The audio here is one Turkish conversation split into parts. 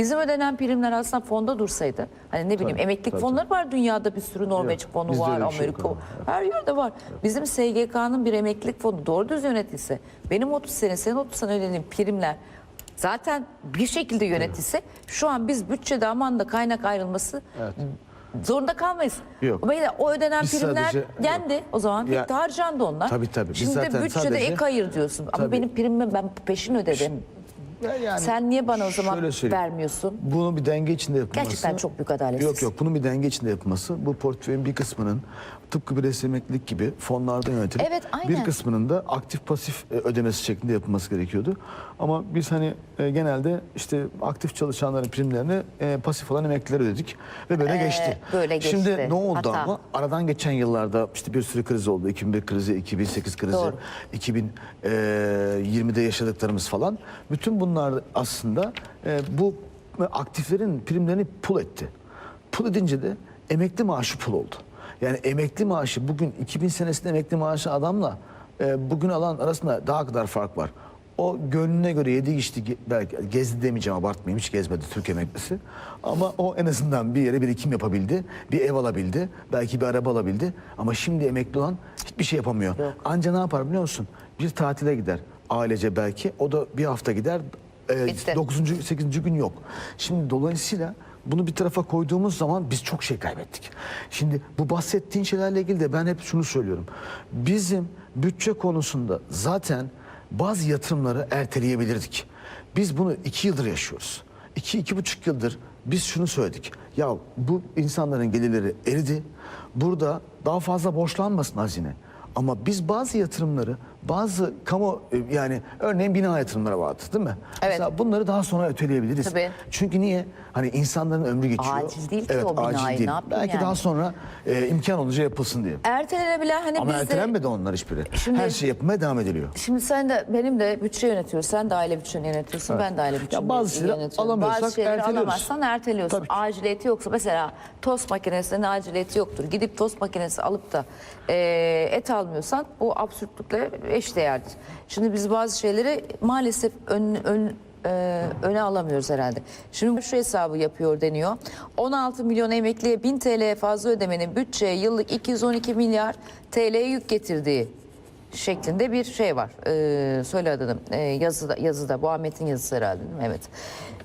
Bizim ödenen primler aslında fonda dursaydı. Hani ne bileyim Tabii, emeklilik tabii, fonları var dünyada bir sürü Norveç Yok, fonu var, şey Amerika yok her yerde var. Bizim SGK'nın bir emeklilik fonu doğru düz yönetilse benim 30 sene senin 30 sene ödediğim primler zaten bir şekilde yönetilse şu an biz bütçede aman da kaynak ayrılması zorunda kalmayız. Yok. O ödenen Biz primler sadece- yendi o zaman. Ya- harcandı onlar. Tabii, tabii. Şimdi zaten bütçede sadece- ek ayır diyorsun. Ama Tabii. benim primimi ben peşin ödedim. Ya yani Sen niye bana o zaman şöyle söyleyeyim. vermiyorsun? Bunu bir denge içinde yapılması. Gerçekten çok büyük adaletsiz. Yok yok bunun bir denge içinde yapılması. Bu portföyün bir kısmının tıpkı bireysel emeklilik gibi fonlardan yönetilip Evet, aynen. bir kısmının da aktif pasif e, ödemesi şeklinde yapılması gerekiyordu. Ama biz hani e, genelde işte aktif çalışanların primlerini e, pasif olan emeklilere ödedik ve böyle Ee, geçti. böyle geçti. Şimdi ne oldu Hata. ama aradan geçen yıllarda işte bir sürü kriz oldu. 2001 krizi, 2008 krizi, Doğru. 2020'de yaşadıklarımız falan. Bütün bunlar aslında e, bu aktiflerin primlerini pul etti. Pul edince de emekli maaşı pul oldu. Yani emekli maaşı bugün 2000 senesinde emekli maaşı adamla e, bugün alan arasında daha kadar fark var. O gönlüne göre yedi içti belki gezdi demeyeceğim abartmayayım hiç gezmedi Türk emeklisi. Ama o en azından bir yere birikim yapabildi. Bir ev alabildi. Belki bir araba alabildi. Ama şimdi emekli olan hiçbir şey yapamıyor. Anca ne yapar biliyor musun? Bir tatile gider. Ailece belki. O da bir hafta gider. E, Bitti. 9. 8. gün yok. Şimdi dolayısıyla bunu bir tarafa koyduğumuz zaman biz çok şey kaybettik. Şimdi bu bahsettiğin şeylerle ilgili de ben hep şunu söylüyorum. Bizim bütçe konusunda zaten bazı yatırımları erteleyebilirdik. Biz bunu iki yıldır yaşıyoruz. İki, iki buçuk yıldır biz şunu söyledik. Ya bu insanların gelirleri eridi. Burada daha fazla borçlanmasın hazine. Ama biz bazı yatırımları, bazı kamu e, yani örneğin bina yatırımları vardı değil mi? Evet. Mesela bunları daha sonra öteleyebiliriz. Tabii. Çünkü niye? Hani insanların ömrü geçiyor. Acil değil ki o binayı, acil ne değil. yapayım Belki yani? daha sonra e, imkan olunca yapılsın diye. Ertelenebilen hani Ama biz de... ertelenmedi onlar hiçbiri. Şimdi- Her şey yapmaya devam ediliyor. Şimdi sen de benim de bütçe yönetiyorsun. Sen de aile bütçeni yönetiyorsun. Ben de aile bütçeni bazı şeyleri yönetiyorum. alamıyorsak bazı şeyleri erteliyoruz. alamazsan erteliyorsun. Tabii ki. Aciliyeti yoksa mesela tost makinesinin aciliyeti yoktur. Gidip tost makinesi alıp da e, et almıyorsan bu absürtlükle eşdeğerdir. Şimdi biz bazı şeyleri maalesef ön, ön, e, öne alamıyoruz herhalde. Şimdi şu hesabı yapıyor deniyor. 16 milyon emekliye 1000 TL fazla ödemenin bütçeye yıllık 212 milyar TL'ye yük getirdiği şeklinde bir şey var. Ee, söyle adını. Ee, yazıda, yazıda. Bu Ahmet'in yazısı herhalde değil mi? Evet.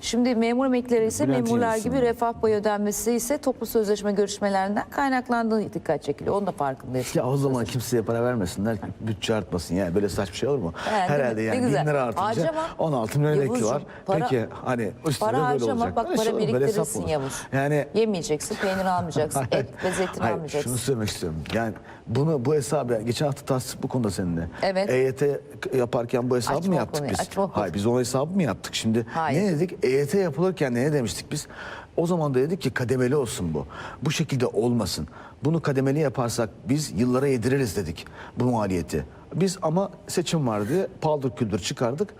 Şimdi memur emeklileri ise Bülent'in memurlar yazısı gibi refah payı ödenmesi ise toplu sözleşme görüşmelerinden kaynaklandığı dikkat çekiliyor. Onun da farkındayız. Ya o zaman kimseye para vermesinler, bütçe artmasın yani böyle saçma şey olur mu? Herhalde Ne yani bin lira artınca Harcama. 16 milyon emekli Yavuzcuğum, var. para- Peki hani üstüne Para böyle olacak. bak şey para hesap biriktirirsin. Yavuz. Yani Yemeyeceksin, peynir almayacaksın, et ve zeytin Hayır, almayacaksın. Şunu söylemek istiyorum. Yani bunu bu hesabı geçen hafta tartıştık bu konuda seninle. Evet. EYT yaparken bu hesabı Açma mı yaptık konuyu, biz? açma konuyu. Hayır biz o hesabı mı yaptık şimdi? Hayır. Ne dedik? EYT yapılırken ne demiştik biz? O zaman da dedik ki kademeli olsun bu. Bu şekilde olmasın. Bunu kademeli yaparsak biz yıllara yediririz dedik bu maliyeti. Biz ama seçim var diye paldır küldür çıkardık.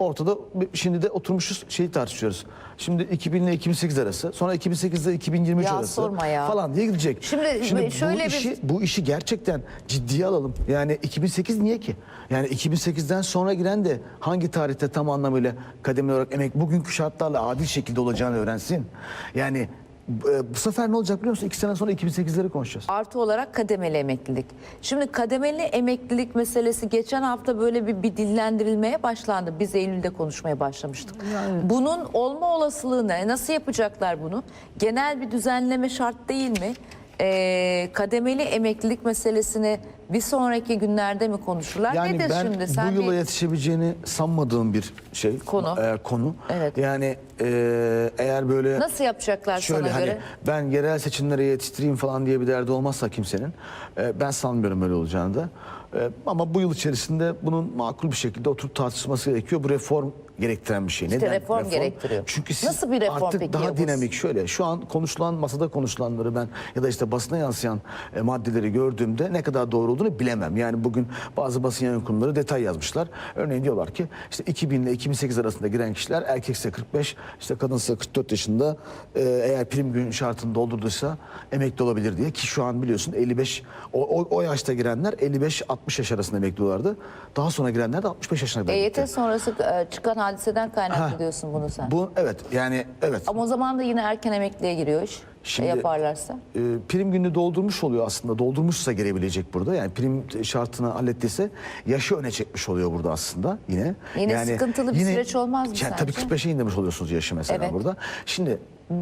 Ortada şimdi de oturmuşuz şeyi tartışıyoruz. Şimdi 2000 ile 2008 arası, sonra 2008 ile 2023 Ya arası sorma ya. falan diye gidecek. Şimdi şöyle bu bir- işi bu işi gerçekten ciddiye alalım. Yani 2008 niye ki? Yani 2008'den sonra giren de hangi tarihte tam anlamıyla kademeli olarak emek bugünkü şartlarla adil şekilde olacağını öğrensin. Yani bu sefer ne olacak biliyor musun? İki sene sonra 2008'leri konuşacağız. Artı olarak kademeli emeklilik. Şimdi kademeli emeklilik meselesi geçen hafta böyle bir, bir dillendirilmeye başlandı. Biz Eylül'de konuşmaya başlamıştık. Bunun olma olasılığı ne? Nasıl yapacaklar bunu? Genel bir düzenleme şart değil mi? Ee, kademeli emeklilik meselesini bir sonraki günlerde mi konuşurlar? Yani Nedir ben şimdi? Sen bu yıla bir- yetişebileceğini sanmadığım bir şey. Konu. Eğer konu. Evet. Yani e, eğer böyle Nasıl yapacaklar şöyle sana hani göre? ben yerel seçimlere yetiştireyim falan diye bir derdi olmazsa kimsenin e, ben sanmıyorum öyle olacağını da. E, ama bu yıl içerisinde bunun makul bir şekilde oturup tartışılması gerekiyor. Bu reform gerektiren bir şey. İşte reform gerektiriyor. Çünkü siz Nasıl bir reform artık peki daha Yavuz? dinamik şöyle şu an konuşulan masada konuşulanları ben ya da işte basına yansıyan e, maddeleri gördüğümde ne kadar doğru olduğunu bilemem. Yani bugün bazı basın yayın kurumları detay yazmışlar. Örneğin diyorlar ki işte 2000 ile 2008 arasında giren kişiler erkekse 45 işte kadınsa 44 yaşında e, eğer prim gün şartını doldurduysa emekli olabilir diye ki şu an biliyorsun 55 o, o, o yaşta girenler 55-60 yaş arasında emekli oluyorlardı. Daha sonra girenler de 65 yaşına kadar gitti. EYT sonrası e, çıkan hadiseden kaynaklı Ha. diyorsun bunu sen. Bu evet yani evet. Ama o zaman da yine erken emekliye giriyor iş. Şimdi- yaparlarsa. e, prim gününü doldurmuş oluyor aslında. Doldurmuşsa girebilecek burada. Yani prim şartını hallettiyse yaşı öne çekmiş oluyor burada aslında yine. Yine sıkıntılı bir süreç olmaz mı yani Tabii sence? 45'e indirmiş oluyorsunuz yaşı mesela Evet. burada. Şimdi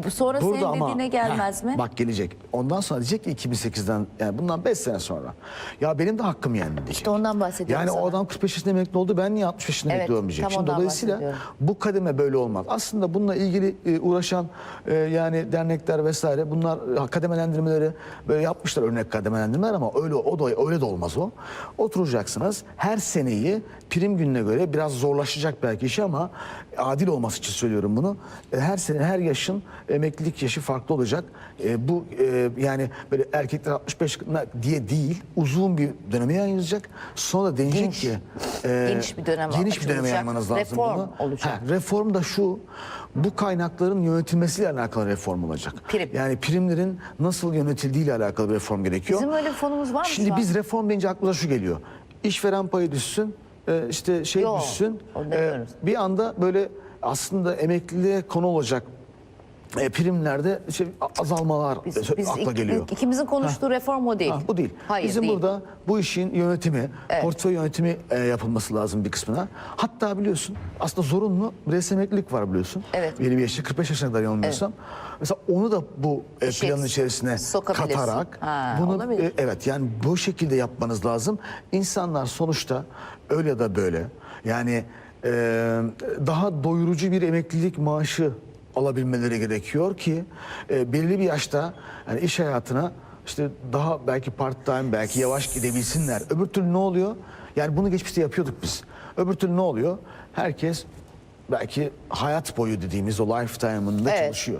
Sonra burada senin ama dediğine gelmez Heh, mi? Bak gelecek. Ondan sonra diyecek ki 2008'den yani bundan 5 sene sonra. Ya benim de hakkım yendi diyecek. İşte ondan bahsediyorum Yani sana. o adam 45 yaşında emekli oldu. Ben niye 60 yaşında Evet, emekli olmayacak? tam Şimdi ondan dolayısıyla bahsediyorum. bu kademe böyle olmaz. Aslında bununla ilgili e, uğraşan e, yani dernekler vesaire bunlar e, kademelendirmeleri böyle yapmışlar örnek kademelendirmeler ama öyle o da öyle de olmaz o. Oturacaksınız her seneyi prim gününe göre biraz zorlaşacak belki iş ama adil olması için söylüyorum bunu. E, Her sene her yaşın emeklilik yaşı farklı olacak. E, bu e, yani böyle erkekler 65 diye değil uzun bir döneme yayılacak. Sonra da denecek Geniş. ki e, Geniş bir dönem geniş bir döneme yaymanız lazım Reform bunu. olacak. Ha, reform da şu, bu kaynakların yönetilmesiyle alakalı reform olacak. Prim. Yani primlerin nasıl yönetildiğiyle alakalı bir reform gerekiyor. Bizim öyle bir fonumuz var mı Şimdi biz reform deyince aklımıza şu geliyor. İşveren payı düşsün, e, işte şey Yok, düşsün. e, bir anda böyle aslında emekliliğe konu olacak e, primlerde şey, azalmalar Biz, biz akla geliyor. ikimizin konuştuğu reform o değil. Ha, bu değil. Hayır Bizim değil. burada bu işin yönetimi, Evet. portföy yönetimi e, yapılması lazım bir kısmına. Hatta biliyorsun aslında zorunlu bireysel emeklilik var biliyorsun. Evet. Yeni bir yaşta 45 yaşına kadar yanılmıyorsam. Mesela onu da bu e, planın içerisine katarak Ha, bunu olabilir. e, evet yani bu şekilde yapmanız lazım. İnsanlar sonuçta öyle ya da böyle yani e, daha doyurucu bir emeklilik maaşı alabilmeleri gerekiyor ki e, belirli bir yaşta yani iş hayatına işte daha belki part time belki yavaş gidebilsinler. Öbür türlü ne oluyor? Yani bunu geçmişte yapıyorduk biz. Öbür türlü ne oluyor? Herkes belki hayat boyu dediğimiz o lifetime'ında Evet. çalışıyor.